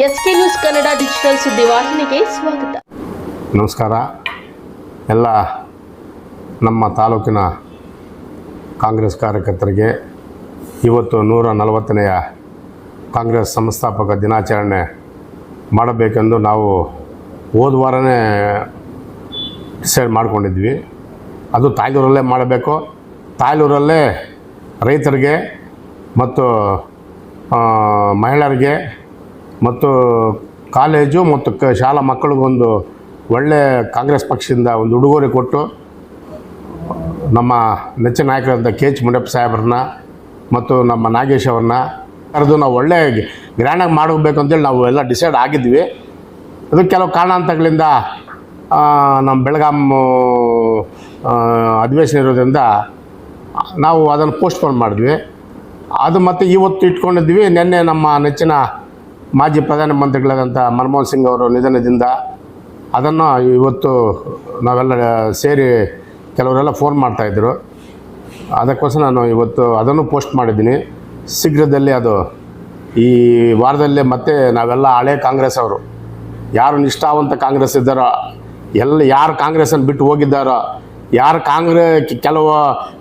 S K news Kannada digital ಸುದ್ದಿವಾಹಿನಿಗೆ ಸ್ವಾಗತ. ನಮಸ್ಕಾರ. ಎಲ್ಲ ನಮ್ಮ ತಾಲೂಕಿನ ಕಾಂಗ್ರೆಸ್ ಕಾರ್ಯಕರ್ತರಿಗೆ ಇವತ್ತು ನೂರ ನಲವತ್ತನೆಯ ಕಾಂಗ್ರೆಸ್ ಸಂಸ್ಥಾಪಕ ದಿನಾಚರಣೆ ಮಾಡಬೇಕೆಂದು ನಾವು ಹೋದ ವಾರನೇ ಡಿಸೈಡ್ ಮಾಡಿಕೊಂಡಿದ್ವಿ. ಅದು ತಾಯ್ಲೂರಲ್ಲೇ ಮಾಡಬೇಕು. ತಾಯ್ಲೂರಲ್ಲೇ ರೈತರಿಗೆ ಮತ್ತು ಮಹಿಳೆಯರಿಗೆ ಮತ್ತು ಕಾಲೇಜು ಮತ್ತು ಕ ಶಾಲಾ ಮಕ್ಕಳಿಗೊಂದು ಒಳ್ಳೆ ಕಾಂಗ್ರೆಸ್ ಪಕ್ಷದಿಂದ ಒಂದು ಉಡುಗೊರೆ ಕೊಟ್ಟು ನಮ್ಮ ನೆಚ್ಚಿನ ನಾಯಕರಾದ ಕೆ ಎಚ್ ಮುಂಡಪ್ಪ ಸಾಹೇಬ್ರನ್ನ ಮತ್ತು ನಮ್ಮ ನಾಗೇಶ್ ಅವ್ರನ್ನ ಕರೆದು ನಾವು ಒಳ್ಳೆ ಗ್ರ್ಯಾಂಡಾಗಿ ಮಾಡಬೇಕು ಅಂತೇಳಿ ನಾವು ಎಲ್ಲ ಡಿಸೈಡ್ ಆಗಿದ್ವಿ. ಅದು ಕೆಲವು ಕಾರಣಾಂತಗಳಿಂದ ನಮ್ಮ ಬೆಳಗಾಂ ಅಧಿವೇಶನ ಇರೋದ್ರಿಂದ ನಾವು ಅದನ್ನು ಪೋಸ್ಟ್ಪೋನ್ ಮಾಡಿದ್ವಿ. ಅದು ಮತ್ತು ಇವತ್ತು ಇಟ್ಕೊಂಡಿದ್ವಿ. ನಿನ್ನೆ ನಮ್ಮ ನೆಚ್ಚಿನ ಮಾಜಿ ಪ್ರಧಾನಮಂತ್ರಿಗಳಾದಂಥ ಮನಮೋಹನ್ ಸಿಂಗ್ ಅವರು ನಿಧನದಿಂದ ಅದನ್ನು ಇವತ್ತು ನಾವೆಲ್ಲ ಸೇರಿ ಕೆಲವರೆಲ್ಲ ಫೋನ್ ಮಾಡ್ತಾಯಿದ್ರು ಅದಕ್ಕೋಸ್ಕರ ನಾನು ಇವತ್ತು ಅದನ್ನು ಪೋಸ್ಟ್ ಮಾಡಿದ್ದೀನಿ. ಶೀಘ್ರದಲ್ಲಿ ಅದು ಈ ವಾರದಲ್ಲೇ ಮತ್ತೆ ನಾವೆಲ್ಲ ಹಳೆ ಕಾಂಗ್ರೆಸ್ ಅವರು, ಯಾರು ನಿಷ್ಠಾವಂತ ಕಾಂಗ್ರೆಸ್ ಇದ್ದಾರೋ, ಎಲ್ಲ ಯಾರು ಕಾಂಗ್ರೆಸ್ಸನ್ನು ಬಿಟ್ಟು ಹೋಗಿದ್ದಾರೋ, ಯಾರು ಕಾಂಗ್ರೆ, ಕೆಲವು,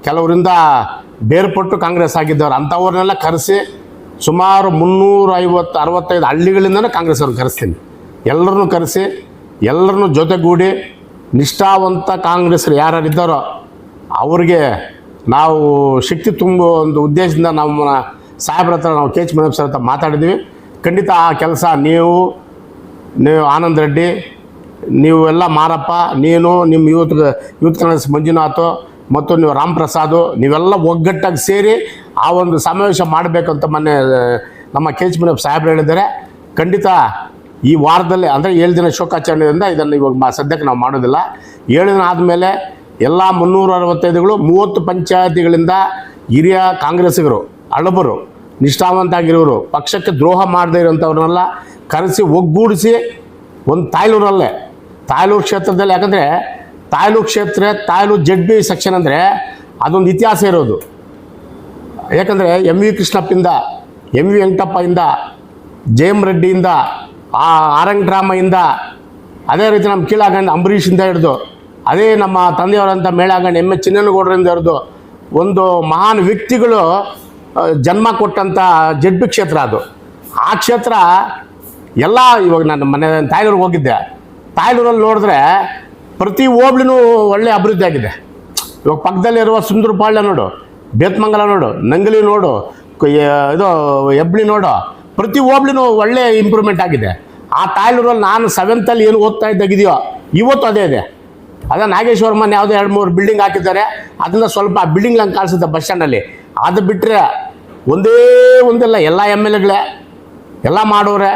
ಕೆಲವರಿಂದ ಬೇರ್ಪಟ್ಟು ಕಾಂಗ್ರೆಸ್ ಆಗಿದ್ದವರು ಅಂಥವ್ರನ್ನೆಲ್ಲ ಕರೆಸಿ ಸುಮಾರು ಮುನ್ನೂರ ಐವತ್ತು ಅರವತ್ತೈದು ಹಳ್ಳಿಗಳಿಂದನೂ ಕಾಂಗ್ರೆಸ್ ಅವ್ರನ್ನ ಕರೆಸ್ತೀನಿ. ಎಲ್ಲರನ್ನೂ ಕರೆಸಿ, ಎಲ್ಲರನ್ನೂ ಜೊತೆಗೂಡಿ ನಿಷ್ಠಾವಂತ ಕಾಂಗ್ರೆಸ್ರು ಯಾರಿದ್ದಾರೋ ಅವ್ರಿಗೆ ನಾವು ಶಕ್ತಿ ತುಂಬುವ ಒಂದು ಉದ್ದೇಶದಿಂದ ನಮ್ಮ ಸಾಹೇಬ್ರ ಹತ್ರ ನಾವು ಕೆ ಎಚ್ ಮನೋಪ್ ಸರ್ ಹತ್ರ ಮಾತಾಡಿದ್ವಿ ಖಂಡಿತ ಆ ಕೆಲಸ ನೀವು ನೀವು ಆನಂದ್ ರೆಡ್ಡಿ ನೀವು ಎಲ್ಲ ಮಾರಪ್ಪ, ನೀನು, ನಿಮ್ಮ ಯೂತ್ ಯೂತ್ ಕಾಂಗ್ರೆಸ್ ಮಂಜುನಾಥ್ ಮತ್ತು ನೀವು ರಾಮ್ ಪ್ರಸಾದ್, ನೀವೆಲ್ಲ ಒಗ್ಗಟ್ಟಾಗಿ ಸೇರಿ ಆ ಒಂದು ಸಮಾವೇಶ ಮಾಡಬೇಕಂತ ಮೊನ್ನೆ ನಮ್ಮ ಕೆ ಎಚ್ ಮುನಿಯಪ್ಪ ಸಾಹೇಬ್ರು ಹೇಳಿದ್ದಾರೆ. ಖಂಡಿತ ಈ ವಾರದಲ್ಲಿ, ಅಂದರೆ ಏಳು ದಿನ ಶೋಕಾಚರಣೆಯಿಂದ ಇದನ್ನು ಇವಾಗ ಸದ್ಯಕ್ಕೆ ನಾವು ಮಾಡೋದಿಲ್ಲ. ಏಳು ದಿನ ಆದಮೇಲೆ ಎಲ್ಲ ಮುನ್ನೂರ ಅರವತ್ತೈದುಗಳು ಮೂವತ್ತು ಪಂಚಾಯತಿಗಳಿಂದ ಹಿರಿಯ ಕಾಂಗ್ರೆಸ್ಸಿಗರು, ಹಳಬರು ನಿಷ್ಠಾವಂತ ಆಗಿರೋರು ಪಕ್ಷಕ್ಕೆ ದ್ರೋಹ ಮಾಡದೇ ಇರೋಂಥವ್ರನ್ನೆಲ್ಲ ಕರೆಸಿ ಒಗ್ಗೂಡಿಸಿ ಒಂದು ತಾಯ್ಲೂರಲ್ಲೇ, ತಾಯ್ಲೂರು ಕ್ಷೇತ್ರದಲ್ಲಿ ಯಾಕಂದರೆ ತಾಯ್ಲೂರು ಕ್ಷೇತ್ರ, ತಾಯ್ಲು ಜಡ್ ಬಿ ಸೆಕ್ಷನ್ ಅಂದರೆ ಅದೊಂದು ಇತಿಹಾಸ ಇರೋದು. ಯಾಕಂದರೆ ಎಂ ವಿ ಕೃಷ್ಣಪ್ಪಿಂದ ಎಂ ವಿ ವೆಂಕಟಪ್ಪಯಿಂದ, ಜೆ ಎಂ ರೆಡ್ಡಿಯಿಂದ, ಆ ಆರಂಗ್ ಡ್ರಾಮಯಿಂದ ಅದೇ ರೀತಿ ನಮ್ಮ ಕೀಳಾಗಂಡ ಅಂಬರೀಷಿಂದ ಹಿಡಿದು, ಅದೇ ನಮ್ಮ ತಂದೆಯವರಂಥ ಮೇಳಾಗಣ್ಣ ಎಂ ಎಚ್ ಚಿನ್ನನಗೌಡರಿಂದ ಹಿಡಿದು ಒಂದು ಮಹಾನ್ ವ್ಯಕ್ತಿಗಳು ಜನ್ಮ ಕೊಟ್ಟಂಥ ಜಡ್ಬಿ ಕ್ಷೇತ್ರ ಅದು. ಆ ಕ್ಷೇತ್ರ ಎಲ್ಲ ಇವಾಗ ನಾನು ಮನೆ ತಾಯ್ಲೂರಿಗೆ ಹೋಗಿದ್ದೆ. ತಾಯ್ಲೂರಲ್ಲಿ ನೋಡಿದ್ರೆ ಪ್ರತಿ ಹೋಬ್ಳಿನೂ ಒಳ್ಳೆ ಅಭಿವೃದ್ಧಿ ಆಗಿದೆ. ಇವಾಗ ಪಕ್ಕದಲ್ಲಿರುವ ಸುಂದರಪಾಳ್ಯ ನೋಡು, ಬೇತ್ಮಂಗಲ ನೋಡು, ನಂಗಲಿ ನೋಡು ಇದು ಹೆಬ್ಳಿ ನೋಡು, ಪ್ರತಿ ಹೋಬ್ಳಿನೂ ಒಳ್ಳೆ ಇಂಪ್ರೂವ್ಮೆಂಟ್ ಆಗಿದೆ. ಆ ತಾಯ್ಲೂರಲ್ಲಿ ನಾನು ಸೆವೆಂತಲ್ಲಿ ಏನು ಓದ್ತಾ ಇದ್ದಾಗಿದೆಯೋ, ಇವತ್ತು ಅದೇ ಇದೆ. ಅದೇ ನಾಗೇಶ್ವರ ಮನೆ ಯಾವುದೋ ಎರಡು ಮೂರು ಬಿಲ್ಡಿಂಗ್ ಹಾಕಿದ್ದಾರೆ, ಅದನ್ನ ಸ್ವಲ್ಪ ಬಿಲ್ಡಿಂಗ್ ಹಂಗೆ ಕಾಣಿಸುತ್ತೆ ಬಸ್ ಸ್ಟ್ಯಾಂಡಲ್ಲಿ ಅದು ಬಿಟ್ಟರೆ ಒಂದೇ ಒಂದಿಲ್ಲ, ಎಲ್ಲ ಎಂ ಎಲ್ ಎಗಳೇ ಎಲ್ಲ ಮಾಡೋರೆ.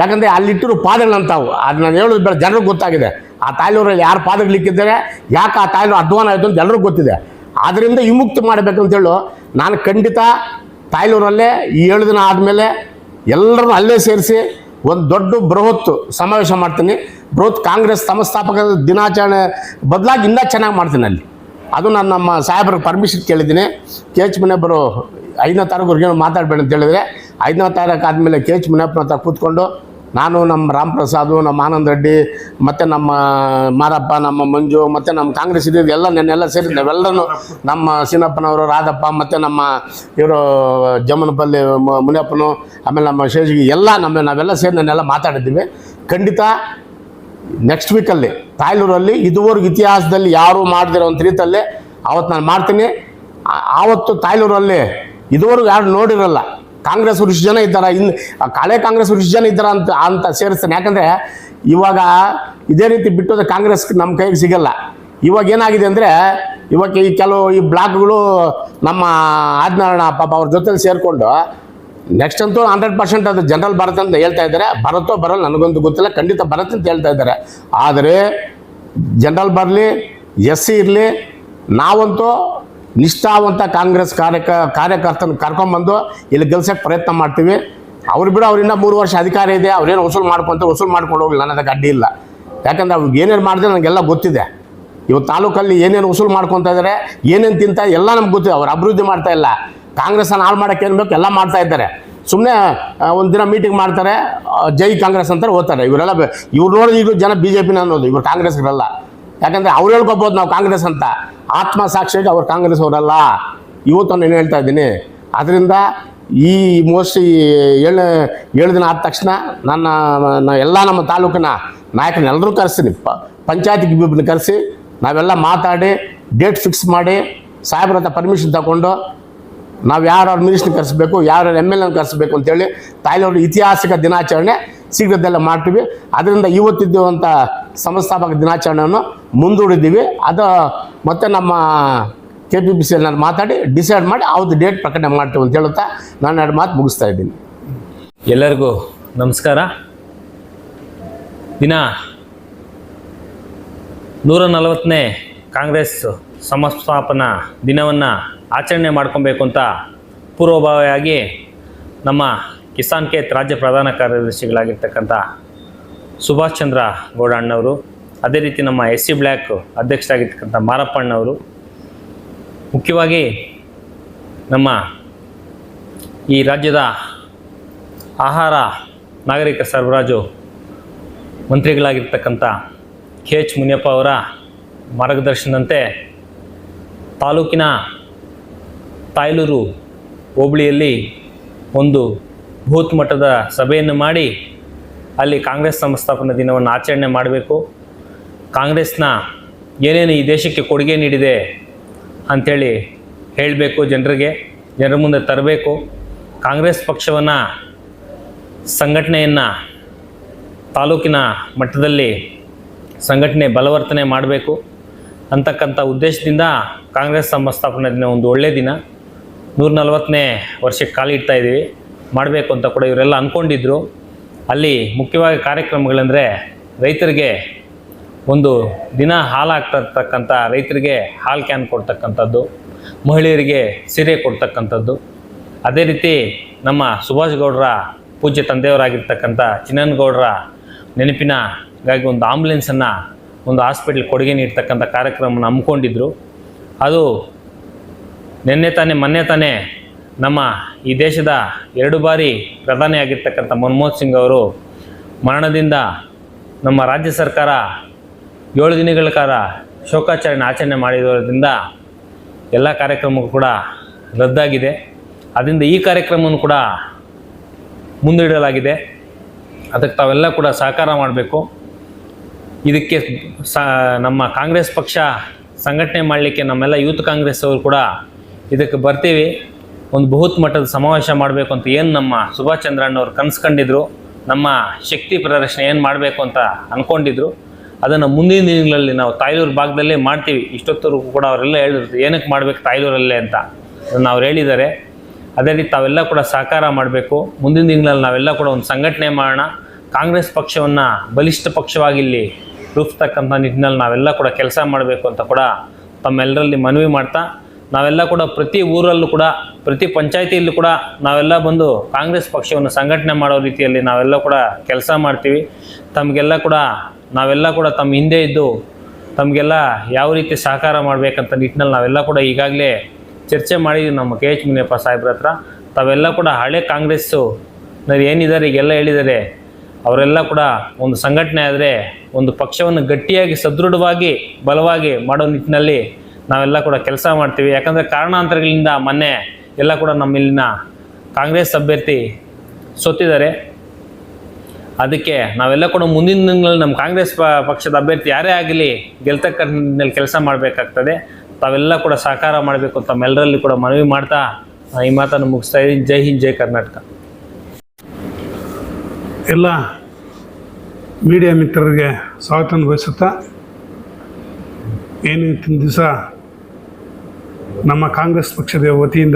ಯಾಕಂದರೆ ಅಲ್ಲಿಟ್ಟಿರೋ ಪಾದಗಳಂತಾವು ಅದು ನಾನು ಹೇಳೋದು ಬೇಡ, ಜನರಿಗೆ ಗೊತ್ತಾಗಿದೆ. ಆ ತಾಯ್ಲೂರಲ್ಲಿ ಯಾರು ಪಾದಗಳಿಕ್ಕಿದ್ದಾರೆ ಯಾಕೆ ಆ ತಾಯ್ಲೂರು ಅಧ್ವಾನ ಆಯಿತು ಅಂತ ಎಲ್ಲರಿಗೂ ಗೊತ್ತಿದೆ. ಆದ್ದರಿಂದ ವಿಮುಕ್ತ ಮಾಡಬೇಕಂತೇಳು ನಾನು ಖಂಡಿತ ತಾಯ್ಲೂರಲ್ಲೇ ಈ ಏಳು ದಿನ ಆದಮೇಲೆ ಎಲ್ಲರನ್ನೂ ಅಲ್ಲೇ ಸೇರಿಸಿ ಒಂದು ದೊಡ್ಡ ಬೃಹತ್ ಸಮಾವೇಶ ಮಾಡ್ತೀನಿ. ಬೃಹತ್ ಕಾಂಗ್ರೆಸ್ ಸಂಸ್ಥಾಪಕ ದಿನಾಚರಣೆ ಬದಲಾಗಿ ಇನ್ನೂ ಚೆನ್ನಾಗಿ ಮಾಡ್ತೀನಿ ಅಲ್ಲಿ. ಅದು ನಾನು ನಮ್ಮ ಸಾಹೇಬ್ರ ಪರ್ಮಿಷನ್ ಕೇಳಿದ್ದೀನಿ. ಕೆ ಎಚ್ ಮುನಿಯಪ್ಪರು ಐದನೇ ತಾರೀಕು ಮಾತಾಡಬೇಡ ಅಂತ ಹೇಳಿದ್ರೆ, ಐದನೇ ತಾರೀಕು ಆದಮೇಲೆ ಕೆ ಎಚ್ ಮುನಿಯಪ್ಪನ ಹತ್ರ ಕೂತ್ಕೊಂಡು ನಾನು ನಮ್ಮ ರಾಮ್ ಪ್ರಸಾದು, ನಮ್ಮ ಆನಂದ್ ರೆಡ್ಡಿ, ಮತ್ತು ನಮ್ಮ ಮಾರಪ್ಪ, ನಮ್ಮ ಮಂಜು, ಮತ್ತು ನಮ್ಮ ಕಾಂಗ್ರೆಸ್ ಇದ್ದಿದ್ದು ಎಲ್ಲ ನೆನ್ನೆಲ್ಲ ಸೇರಿ ನಾವೆಲ್ಲರೂ ನಮ್ಮ ಸೀನಪ್ಪನವರು, ರಾಧಪ್ಪ, ಮತ್ತು ನಮ್ಮ ಇವರು, ಜಮನಪಲ್ಲಿ, ಮ- ಮುನಿಯಪ್ಪನು, ಆಮೇಲೆ ನಮ್ಮ ಶೇಷಗಿ, ಎಲ್ಲ ನಮ್ಮ, ನಾವೆಲ್ಲ ಸೇರಿ ನನ್ನೆಲ್ಲ ಮಾತಾಡಿದ್ದೀವಿ. ಖಂಡಿತ ನೆಕ್ಸ್ಟ್ ವೀಕಲ್ಲಿ ತಾಯ್ಲೂರಲ್ಲಿ ಇದುವರೆಗೂ ಇತಿಹಾಸದಲ್ಲಿ ಯಾರು ಮಾಡ್ದಿರೋ ಒಂದು ರೀತಿಯಲ್ಲಿ, ಅವತ್ತು ನಾನು ಮಾಡ್ತೀನಿ. ಆವತ್ತು ತಾಯ್ಲೂರಲ್ಲಿ ಇದುವರೆಗೂ ಯಾರು ನೋಡಿರಲ್ಲ ಕಾಂಗ್ರೆಸ್ ಇಷ್ಟು ಜನ ಇದ್ದಾರೆ ಇನ್ನು ಕಾಳೆ ಕಾಂಗ್ರೆಸ್ ಇಷ್ಟು ಜನ ಇದ್ದಾರೆ ಅಂತ ಅಂತ ಸೇರಿಸ್ತಾನೆ. ಯಾಕಂದರೆ ಇವಾಗ ಇದೇ ರೀತಿ ಬಿಟ್ಟೋದ್ರೆ ಕಾಂಗ್ರೆಸ್ ನಮ್ಮ ಕೈಗೆ ಸಿಗಲ್ಲ. ಇವಾಗ ಏನಾಗಿದೆ ಅಂದರೆ, ಇವಾಗ ಈ ಕೆಲವು ಈ ಬ್ಲಾಕ್ಗಳು ನಮ್ಮ ಆದಿನಾರಾಯಣ ಪಾಪ ಅವ್ರ ಜೊತೆಲಿ ಸೇರಿಕೊಂಡು ನೆಕ್ಸ್ಟ್ ಅಂತೂ ಹಂಡ್ರೆಡ್ ಪರ್ಸೆಂಟ್ ಅದು ಜನರಲ್ ಬರುತ್ತೆ ಅಂತ ಹೇಳ್ತಾ ಇದ್ದಾರೆ. ಬರುತ್ತೋ ಬರಲ್ಲ ನನಗೊಂದು ಗೊತ್ತಿಲ್ಲ, ಖಂಡಿತ ಬರುತ್ತೆ ಅಂತ ಹೇಳ್ತಾ ಇದ್ದಾರೆ. ಆದರೆ, ಜನರಲ್ ಬರಲಿ ಎಸ್ ಸಿ ಇರಲಿ, ನಾವಂತೂ ನಿಷ್ಠಾವಂತ ಕಾಂಗ್ರೆಸ್ ಕಾರ್ಯಕ ಕಾರ್ಯಕರ್ತನ ಕರ್ಕೊಂಬಂದು ಇಲ್ಲಿ ಗೆಲ್ಸಕ್ಕೆ ಪ್ರಯತ್ನ ಮಾಡ್ತೀವಿ. ಅವ್ರು ಬಿಡು ಅವ್ರಿಂದ ಮೂರು ವರ್ಷ ಅಧಿಕಾರ ಇದೆ ಅವ್ರೇನು ವಸೂಲು ಮಾಡ್ಕೊಂತ ವಸೂಲು ಮಾಡ್ಕೊಂಡು ಹೋಗಲಿ ನನ್ನ ಅದಕ್ಕೆ ಅಡ್ಡಿ ಇಲ್ಲ. ಯಾಕಂದ್ರೆ ಅವ್ರಿಗೆ ಏನೇನು ಮಾಡಿದ್ರೆ ನನಗೆಲ್ಲ ಗೊತ್ತಿದೆ. ಇವತ್ತು ತಾಲೂಕಲ್ಲಿ ಏನೇನು ವಸೂಲು ಮಾಡ್ಕೊತಾ ಇದ್ದಾರೆ ಏನೇನು ತಿಂತ ಎಲ್ಲ ನಮ್ಗೆ ಗೊತ್ತಿದೆ. ಅವ್ರು ಅಭಿವೃದ್ಧಿ ಮಾಡ್ತಾ ಇಲ್ಲ. ಕಾಂಗ್ರೆಸ್ಸನ್ನು ಹಾಳು ಮಾಡೋಕ್ಕೆ ಏನು ಬೇಕು ಎಲ್ಲ ಮಾಡ್ತಾ ಇದ್ದಾರೆ. ಸುಮ್ಮನೆ ಒಂದು ದಿನ ಮೀಟಿಂಗ್ ಮಾಡ್ತಾರೆ ಜೈ ಕಾಂಗ್ರೆಸ್ ಅಂತಾರೆ, ಓದ್ತಾರೆ. ಇವರೆಲ್ಲ ಇವ್ರು ನೋಡಿದ್ರೆ ಜನ ಬಿ ಜೆ ಪಿನ ಅನ್ನೋದು ಇವ್ರು ಕಾಂಗ್ರೆಸ್ಗಳಲ್ಲ. ಯಾಕಂದರೆ ಅವ್ರು ಹೇಳ್ಕೊಬೋದು ನಾವು ಕಾಂಗ್ರೆಸ್ ಅಂತ. ಆತ್ಮ ಸಾಕ್ಷಿಗೆ ಅವ್ರು ಕಾಂಗ್ರೆಸ್ ಅವರಲ್ಲ. ಇವತ್ತು ನಾನು ಹೇಳ್ತಾ ಇದ್ದೀನಿ? ಅದರಿಂದ ಈ ಮೋಸ್ಟ್ ಏಳು ಏಳು ದಿನ ಆದ ತಕ್ಷಣ ನನ್ನ ಎಲ್ಲ ನಮ್ಮ ತಾಲೂಕಿನ ನಾಯಕನ ಎಲ್ಲರೂ ಕರೆಸ್ತೀನಿ. ಪ ಪಂಚಾಯತಿಗೆ ಕರೆಸಿ ನಾವೆಲ್ಲ ಮಾತಾಡಿ ಡೇಟ್ ಫಿಕ್ಸ್ ಮಾಡಿ ಸಾಹೇಬ್ರ ಹತ್ರ ಪರ್ಮಿಷನ್ ತಗೊಂಡು ನಾವು ಯಾರ್ಯಾರು ಮಿನಿಸ್ಟ್ರಿ ಕರೆಸಬೇಕು ಯಾರ್ಯಾರು ಎಂ ಎಲ್ ಎನ್ ಕರೆಸಬೇಕು ಅಂತೇಳಿ ತಾಯಿಯವ್ರ ಐತಿಹಾಸಿಕ ದಿನಾಚರಣೆ ಶೀಘ್ರದಲ್ಲೇ ಮಾಡ್ತೀವಿ. ಅದರಿಂದ ಇವತ್ತಿದ್ದಂಥ ಸಂಸ್ಥಾಪಕ ದಿನಾಚರಣೆಯನ್ನು ಮುಂದೂಡಿದ್ದೀವಿ. ಅದು ಮತ್ತೆ ನಮ್ಮ ಕೆ ಪಿ ಪಿ ಸಿಯಲ್ಲಿ ನಾನು ಮಾತಾಡಿ ಡಿಸೈಡ್ ಮಾಡಿ ಅವತ್ತು ಡೇಟ್ ಪ್ರಕಟಣೆ ಮಾಡ್ತೀವಿ ಅಂತ ಹೇಳುತ್ತಾ ನಾನು ಎರಡು ಮಾತು ಮುಗಿಸ್ತಾ ಇದ್ದೀನಿ. ಎಲ್ಲರಿಗೂ ನಮಸ್ಕಾರ. ದಿನ ನೂರ ನಲವತ್ತನೇ ಕಾಂಗ್ರೆಸ್ ಸಂಸ್ಥಾಪನಾ ದಿನವನ್ನು ಆಚರಣೆ ಮಾಡ್ಕೊಬೇಕು ಅಂತ ಪೂರ್ವಭಾವಿಯಾಗಿ ನಮ್ಮ ಕಿಸಾನ್ ಖೇತ್ ರಾಜ್ಯ ಪ್ರಧಾನ ಕಾರ್ಯದರ್ಶಿಗಳಾಗಿರ್ತಕ್ಕಂಥ ಸುಭಾಷ್ ಚಂದ್ರ ಗೌಡ ಅಣ್ಣವರು, ಅದೇ ರೀತಿ ನಮ್ಮ ಎಸ್ ಸಿ ಬ್ಲ್ಯಾಕ್ ಅಧ್ಯಕ್ಷರಾಗಿರ್ತಕ್ಕಂಥ ಮಾರಪ್ಪಣ್ಣವರು ಮುಖ್ಯವಾಗಿ ನಮ್ಮ ಈ ರಾಜ್ಯದ ಆಹಾರ ನಾಗರಿಕ ಸರಬರಾಜು ಮಂತ್ರಿಗಳಾಗಿರ್ತಕ್ಕಂಥ ಕೆ ಎಚ್ ಮುನಿಯಪ್ಪ ಅವರ ಮಾರ್ಗದರ್ಶನದಂತೆ ತಾಲೂಕಿನ ತಾಯ್ಲೂರು ಹೋಬಳಿಯಲ್ಲಿ ಒಂದು ಬೂತ್ ಮಟ್ಟದ ಸಭೆಯನ್ನು ಮಾಡಿ ಅಲ್ಲಿ ಕಾಂಗ್ರೆಸ್ ಸಂಸ್ಥಾಪನ ದಿನವನ್ನು ಆಚರಣೆ ಮಾಡಬೇಕು. ಕಾಂಗ್ರೆಸ್ನ ಏನೇನು ಈ ದೇಶಕ್ಕೆ ಕೊಡುಗೆ ನೀಡಿದೆ ಅಂಥೇಳಿ ಹೇಳಬೇಕು ಜನರಿಗೆ, ಜನರ ಮುಂದೆ ತರಬೇಕು. ಕಾಂಗ್ರೆಸ್ ಪಕ್ಷವನ್ನು ಸಂಘಟನೆಯನ್ನು ತಾಲೂಕಿನ ಮಟ್ಟದಲ್ಲಿ ಸಂಘಟನೆ ಬಲವರ್ತನೆ ಮಾಡಬೇಕು ಅಂತಕ್ಕಂಥ ಉದ್ದೇಶದಿಂದ ಕಾಂಗ್ರೆಸ್ ಸಂಸ್ಥಾಪನಾ ದಿನ ಒಂದು ಒಳ್ಳೆಯ ದಿನ. ನೂರ ನಲವತ್ತನೇ ವರ್ಷಕ್ಕೆ ಕಾಲಿಡ್ತಾ ಇದ್ದೀವಿ. ಮಾಡಬೇಕು ಅಂತ ಕೂಡ ಇವರೆಲ್ಲ ಅಂದ್ಕೊಂಡಿದ್ರು ಅಲ್ಲಿ ಮುಖ್ಯವಾಗಿ ಕಾರ್ಯಕ್ರಮಗಳೆಂದರೆ ರೈತರಿಗೆ ಒಂದು ದಿನ ಹಾಲು ಹಾಕ್ತಾ ಇರ್ತಕ್ಕಂಥ ರೈತರಿಗೆ ಹಾಲು ಕ್ಯಾನ್ ಕೊಡ್ತಕ್ಕಂಥದ್ದು, ಮಹಿಳೆಯರಿಗೆ ಸೀರೆ ಕೊಡ್ತಕ್ಕಂಥದ್ದು. ಅದೇ ರೀತಿ ನಮ್ಮ ಸುಭಾಷ್ ಗೌಡರ ಪೂಜ್ಯ ತಂದೆಯವರಾಗಿರ್ತಕ್ಕಂಥ ಚಿನ್ನನ್ಗೌಡರ ನೆನಪಿನಗಾಗಿ ಒಂದು ಆಂಬುಲೆನ್ಸನ್ನು ಒಂದು ಹಾಸ್ಪಿಟ್ಲ್ ಕೊಡುಗೆ ನೀಡ್ತಕ್ಕಂಥ ಕಾರ್ಯಕ್ರಮನ ಹಮ್ಮಿಕೊಂಡಿದ್ದರು ಅದು ನಿನ್ನೆ ತಾನೇ ಮೊನ್ನೆ ತಾನೇ ನಮ್ಮ ಈ ದೇಶದ ಎರಡು ಬಾರಿ ಪ್ರಧಾನಿಯಾಗಿರ್ತಕ್ಕಂಥ ಮನಮೋಹನ್ ಸಿಂಗ್ ಅವರು ಮರಣದಿಂದ ನಮ್ಮ ರಾಜ್ಯ ಸರ್ಕಾರ ಏಳು ದಿನಗಳ ಕಾಲ ಶೋಕಾಚರಣೆ ಆಚರಣೆ ಮಾಡಿರೋದ್ರಿಂದ ಎಲ್ಲ ಕಾರ್ಯಕ್ರಮಗಳು ಕೂಡ ರದ್ದಾಗಿದೆ. ಅದರಿಂದ ಈ ಕಾರ್ಯಕ್ರಮವನ್ನು ಕೂಡ ಮುಂದಿಡಲಾಗಿದೆ. ಅದಕ್ಕೆ ತಾವೆಲ್ಲ ಕೂಡ ಸಹಕಾರ ಮಾಡಬೇಕು. ಇದಕ್ಕೆ ಸ, ನಮ್ಮ ಕಾಂಗ್ರೆಸ್ ಪಕ್ಷ ಸಂಘಟನೆ ಮಾಡಲಿಕ್ಕೆ ನಮ್ಮೆಲ್ಲ ಯೂತ್ ಕಾಂಗ್ರೆಸ್ ಅವರು ಕೂಡ ಇದಕ್ಕೆ ಬರ್ತೀವಿ. ಒಂದು ಬಹುತ್ ಮಟ್ಟದ ಸಮಾವೇಶ ಮಾಡಬೇಕು ಅಂತ ಏನು ನಮ್ಮ ಸುಭಾಷ್ ಚಂದ್ರಣ್ಣವ್ರು ಕನ್ಸ್ಕೊಂಡಿದ್ರು, ನಮ್ಮ ಶಕ್ತಿ ಪ್ರದರ್ಶನ ಏನು ಮಾಡಬೇಕು ಅಂತ ಅಂದ್ಕೊಂಡಿದ್ರು ಅದನ್ನು ಮುಂದಿನ ದಿನಗಳಲ್ಲಿ ನಾವು ತಾಯ್ಲೂರು ಭಾಗದಲ್ಲೇ ಮಾಡ್ತೀವಿ. ಇಷ್ಟೊತ್ತವರೆಗೂ ಕೂಡ ಅವರೆಲ್ಲ ಹೇಳಿದ್ರು, ಏನಕ್ಕೆ ಮಾಡಬೇಕು ತಾಯ್ಲೂರಲ್ಲೇ ಅಂತ? ಅದನ್ನು ಅವ್ರು ಹೇಳಿದ್ದಾರೆ. ಅದೇ ರೀತಿ ತಾವೆಲ್ಲ ಕೂಡ ಸಹಕಾರ ಮಾಡಬೇಕು. ಮುಂದಿನ ದಿನಗಳಲ್ಲಿ ನಾವೆಲ್ಲ ಕೂಡ ಒಂದು ಸಂಘಟನೆ ಮಾಡೋಣ. ಕಾಂಗ್ರೆಸ್ ಪಕ್ಷವನ್ನು ಬಲಿಷ್ಠ ಪಕ್ಷವಾಗಿ ಇಲ್ಲಿ ರೂಪಿಸ್ತಕ್ಕಂಥ ನಿಟ್ಟಿನಲ್ಲಿ ನಾವೆಲ್ಲ ಕೂಡ ಕೆಲಸ ಮಾಡಬೇಕು ಅಂತ ಕೂಡ ತಮ್ಮೆಲ್ಲರಲ್ಲಿ ಮನವಿ ಮಾಡ್ತಾ ನಾವೆಲ್ಲ ಕೂಡ ಪ್ರತಿ ಊರಲ್ಲೂ ಕೂಡ, ಪ್ರತಿ ಪಂಚಾಯತಿಯಲ್ಲೂ ಕೂಡ ನಾವೆಲ್ಲ ಬಂದು ಕಾಂಗ್ರೆಸ್ ಪಕ್ಷವನ್ನು ಸಂಘಟನೆ ಮಾಡೋ ರೀತಿಯಲ್ಲಿ ನಾವೆಲ್ಲ ಕೂಡ ಕೆಲಸ ಮಾಡ್ತೀವಿ. ತಮಗೆಲ್ಲ ಕೂಡ, ನಾವೆಲ್ಲ ಕೂಡ ತಮ್ಮ ಹಿಂದೆ ಇದ್ದು ತಮಗೆಲ್ಲ ಯಾವ ರೀತಿ ಸಹಕಾರ ಮಾಡಬೇಕಂತ ನಿಟ್ಟಿನಲ್ಲಿ ನಾವೆಲ್ಲ ಕೂಡ ಈಗಾಗಲೇ ಚರ್ಚೆ ಮಾಡಿದ್ದೀವಿ ನಮ್ಮ ಕೆ ಎಚ್ ಮುನಿಯಪ್ಪ ಸಾಹೇಬ್ರ ಹತ್ರ. ತಾವೆಲ್ಲ ಕೂಡ ಹಳೆ ಕಾಂಗ್ರೆಸ್ಸು ಏನಿದ್ದಾರೆ ಈಗೆಲ್ಲ ಹೇಳಿದ್ದಾರೆ ಅವರೆಲ್ಲ ಕೂಡ ಒಂದು ಸಂಘಟನೆ ಆದರೆ ಒಂದು ಪಕ್ಷವನ್ನು ಗಟ್ಟಿಯಾಗಿ ಸದೃಢವಾಗಿ, ಬಲವಾಗಿ ಮಾಡೋ ನಿಟ್ಟಿನಲ್ಲಿ ನಾವೆಲ್ಲ ಕೂಡ ಕೆಲಸ ಮಾಡ್ತೀವಿ. ಯಾಕಂದರೆ ಕಾರಣಾಂತರಗಳಿಂದ ಮೊನ್ನೆ ಎಲ್ಲ ಕೂಡ ನಮ್ಮಲ್ಲಿನ ಕಾಂಗ್ರೆಸ್ ಅಭ್ಯರ್ಥಿ ಸೋತಿದ್ದಾರೆ. ಅದಕ್ಕೆ ನಾವೆಲ್ಲ ಕೂಡ ಮುಂದಿನ ದಿನಗಳಲ್ಲಿ ನಮ್ಮ ಕಾಂಗ್ರೆಸ್ ಪಕ್ಷದ ಅಭ್ಯರ್ಥಿ ಯಾರೇ ಆಗಲಿ ಗೆಲ್ತಕ್ಕ ನಿಟ್ಟಿನಲ್ಲಿ ಕೆಲಸ ಮಾಡಬೇಕಾಗ್ತದೆ. ತಾವೆಲ್ಲ ಕೂಡ ಸಹಕಾರ ಮಾಡಬೇಕು ತಮ್ಮೆಲ್ಲರಲ್ಲಿ ಕೂಡ ಮನವಿ ಮಾಡ್ತಾ ಈ ಮಾತನ್ನು ಮುಗಿಸ್ತಾ ಇದ್ದೀನಿ. ಜೈ ಹಿಂದ್, ಜೈ ಕರ್ನಾಟಕ. ಎಲ್ಲ ಮೀಡಿಯಾ ಮಿತ್ರರಿಗೆ ಸ್ವಾಗತ ಬಯಸುತ್ತಾ ಏನು ದಿವಸ ನಮ್ಮ ಕಾಂಗ್ರೆಸ್ ಪಕ್ಷದ ವತಿಯಿಂದ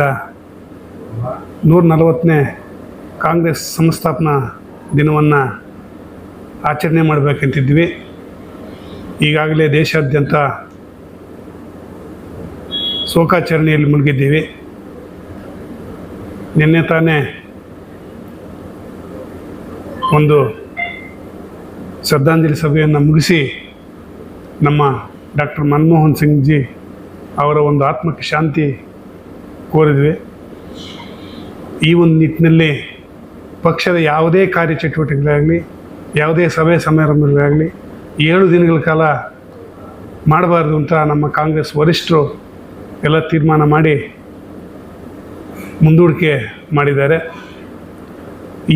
ನೂರ ನಲವತ್ತನೇ ಕಾಂಗ್ರೆಸ್ ಸಂಸ್ಥಾಪನಾ ದಿನವನ್ನು ಆಚರಣೆ ಮಾಡಬೇಕಂತಿದ್ವಿ ಈಗಾಗಲೇ ದೇಶಾದ್ಯಂತ ಶೋಕಾಚರಣೆಯಲ್ಲಿ ಮುಳುಗಿದ್ದೀವಿ. ನಿನ್ನೆ ತಾನೇ ಒಂದು ಶ್ರದ್ಧಾಂಜಲಿ ಸಭೆಯನ್ನು ಮುಗಿಸಿ ನಮ್ಮ ಡಾಕ್ಟರ್ ಮನಮೋಹನ್ ಸಿಂಗ್ ಜಿ ಅವರ ಒಂದು ಆತ್ಮಕ್ಕೆ ಶಾಂತಿ ಕೋರಿದ್ವಿ. ಈ ಒಂದು ನಿಟ್ಟಿನಲ್ಲಿ ಪಕ್ಷದ ಯಾವುದೇ ಕಾರ್ಯಚಟುವಟಿಕೆಗಳಾಗಲಿ, ಯಾವುದೇ ಸಭೆ ಸಮಾರಂಭಗಳಾಗಲಿ, ಏಳು ದಿನಗಳ ಕಾಲ ಮಾಡಬಾರ್ದು ಅಂತ ನಮ್ಮ ಕಾಂಗ್ರೆಸ್ ವರಿಷ್ಠರು ಎಲ್ಲ ತೀರ್ಮಾನ ಮಾಡಿ ಮುಂದೂಡಿಕೆ ಮಾಡಿದ್ದಾರೆ.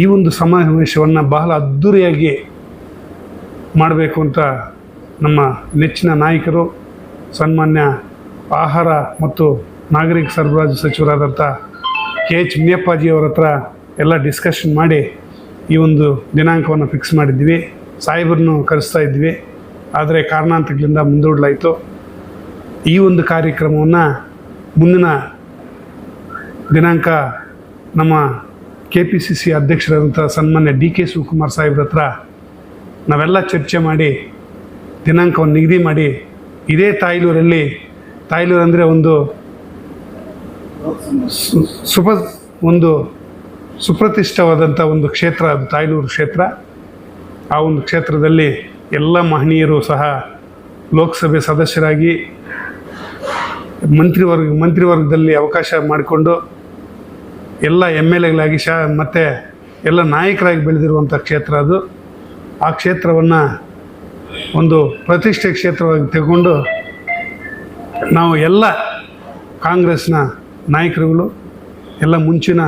ಈ ಒಂದು ಸಮಾವೇಶವನ್ನು ಬಹಳ ಅದ್ಧೂರಿಯಾಗಿ ಮಾಡಬೇಕು ಅಂತ ನಮ್ಮ ನೆಚ್ಚಿನ ನಾಯಕರು, ಸನ್ಮಾನ್ಯ ಆಹಾರ ಮತ್ತು ನಾಗರಿಕ ಸರಬರಾಜು ಸಚಿವರಾದಂಥ ಕೆ ಎಚ್ ಮುನಿಯಪ್ಪಾಜಿಯವರ ಹತ್ರ ಎಲ್ಲ ಡಿಸ್ಕಷನ್ ಮಾಡಿ ಈ ಒಂದು ದಿನಾಂಕವನ್ನು ಫಿಕ್ಸ್ ಮಾಡಿದ್ವಿ. ಸಾಹೇಬರನ್ನು ಕರೆಸ್ತಾ ಇದ್ವಿ. ಆದರೆ ಕಾರಣಾಂತರಗಳಿಂದ ಮುಂದೂಡಲಾಯಿತು. ಈ ಒಂದು ಕಾರ್ಯಕ್ರಮವನ್ನು ಮುಂದಿನ ದಿನಾಂಕ ನಮ್ಮ ಕೆ ಪಿ ಸಿ ಸಿ ಅಧ್ಯಕ್ಷರಾದಂಥ ಸನ್ಮಾನ್ಯ ಡಿ ಕೆ ಶಿವಕುಮಾರ್ ಸಾಹೇಬ್ರ ಹತ್ರ ನಾವೆಲ್ಲ ಚರ್ಚೆ ಮಾಡಿ ದಿನಾಂಕವನ್ನು ನಿಗದಿ ಮಾಡಿ ಇದೇ ತಾಯ್ಲೂರಲ್ಲಿ ತಾಯ್ಲೂರು ಅಂದರೆ ಒಂದು ಸುಪ, ಒಂದು ಸುಪ್ರತಿಷ್ಠವಾದಂಥ ಒಂದು ಕ್ಷೇತ್ರ ಅದು, ತಾಯ್ಲೂರು ಕ್ಷೇತ್ರ. ಆ ಒಂದು ಕ್ಷೇತ್ರದಲ್ಲಿ ಎಲ್ಲ ಮಹನೀಯರು ಸಹ ಲೋಕಸಭೆ ಸದಸ್ಯರಾಗಿ ಮಂತ್ರಿವರ್ಗ ಮಂತ್ರಿವರ್ಗದಲ್ಲಿ ಅವಕಾಶ ಮಾಡಿಕೊಂಡು ಎಲ್ಲ ಎಂ ಎಲ್ ಎಗಳಾಗಿ ಶಾ, ಮತ್ತು ಎಲ್ಲ ನಾಯಕರಾಗಿ ಬೆಳೆದಿರುವಂಥ ಕ್ಷೇತ್ರ ಅದು. ಆ ಕ್ಷೇತ್ರವನ್ನು ಒಂದು ಪ್ರತಿಷ್ಠೆ ಕ್ಷೇತ್ರವಾಗಿ ತಗೊಂಡು ನಾವು ಎಲ್ಲ ಕಾಂಗ್ರೆಸ್ನ ನಾಯಕರುಗಳು, ಎಲ್ಲ ಮುಂಚಿನ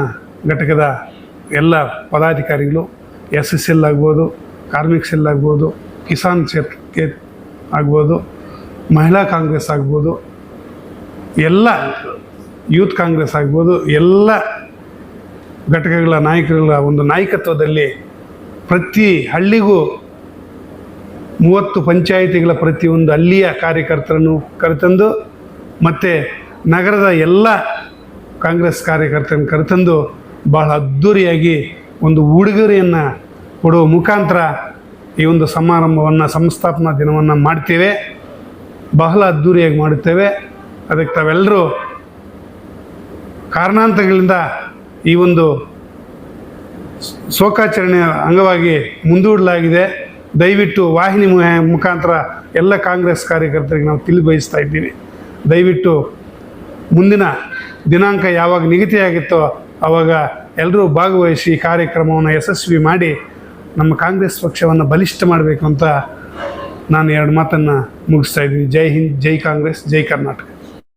ಘಟಕದ ಎಲ್ಲ ಪದಾಧಿಕಾರಿಗಳು ಎಸ್ ಎಸ್ ಎಲ್ ಆಗ್ಬೋದು, ಕಾರ್ಮಿಕ್ ಸೆಲ್ ಆಗ್ಬೋದು, ಕಿಸಾನ್ ಕ್ಷೇತ್ರಕ್ಕೆ ಆಗ್ಬೋದು, ಮಹಿಳಾ ಕಾಂಗ್ರೆಸ್ ಆಗ್ಬೋದು, ಎಲ್ಲ ಯೂತ್ ಕಾಂಗ್ರೆಸ್ ಆಗ್ಬೋದು, ಎಲ್ಲ ಘಟಕಗಳ ನಾಯಕರುಗಳ ಒಂದು ನಾಯಕತ್ವದಲ್ಲಿ ಪ್ರತಿ ಹಳ್ಳಿಗೂ ಮೂವತ್ತು ಪಂಚಾಯಿತಿಗಳ ಪ್ರತಿಯೊಂದು ಅಲ್ಲಿಯ ಕಾರ್ಯಕರ್ತರನ್ನು ಕರೆತಂದು ಮತ್ತು ನಗರದ ಎಲ್ಲ ಕಾಂಗ್ರೆಸ್ ಕಾರ್ಯಕರ್ತರನ್ನು ಕರೆತಂದು ಬಹಳ ಅದ್ಧೂರಿಯಾಗಿ ಒಂದು ಉಡುಗೊರೆಯನ್ನು ಕೊಡುವ ಮುಖಾಂತರ ಈ ಒಂದು ಸಮಾರಂಭವನ್ನು, ಸಂಸ್ಥಾಪನಾ ದಿನವನ್ನು ಮಾಡ್ತೇವೆ. ಬಹಳ ಅದ್ಧೂರಿಯಾಗಿ ಮಾಡುತ್ತೇವೆ. ಅದಕ್ಕೆ ತಾವೆಲ್ಲರೂ ಕಾರಣಾಂತರಗಳಿಂದ ಈ ಒಂದು ಶೋಕಾಚರಣೆಯ ಅಂಗವಾಗಿ ಮುಂದೂಡಲಾಗಿದೆ. ದಯವಿಟ್ಟು ವಾಹಿನಿ ಮುಖಾಂತರ ಎಲ್ಲ ಕಾಂಗ್ರೆಸ್ ಕಾರ್ಯಕರ್ತರಿಗೆ ನಾವು ತಿಳಿ ಬಯಸ್ತಾ ಇದ್ದೀವಿ. ದಯವಿಟ್ಟು ಮುಂದಿನ ದಿನಾಂಕ ಯಾವಾಗ ನಿಗದಿಯಾಗಿತ್ತೋ ಆವಾಗ ಎಲ್ಲರೂ ಭಾಗವಹಿಸಿ ಕಾರ್ಯಕ್ರಮವನ್ನು ಯಶಸ್ವಿ ಮಾಡಿ ನಮ್ಮ ಕಾಂಗ್ರೆಸ್ ಪಕ್ಷವನ್ನು ಬಲಿಷ್ಠ ಮಾಡಬೇಕು ಅಂತ ನಾನು ಎರಡು ಮಾತನ್ನು ಮುಗಿಸ್ತಾ ಇದ್ದೀನಿ. ಜೈ ಹಿಂದ್, ಜೈ ಕಾಂಗ್ರೆಸ್, ಜೈ ಕರ್ನಾಟಕ.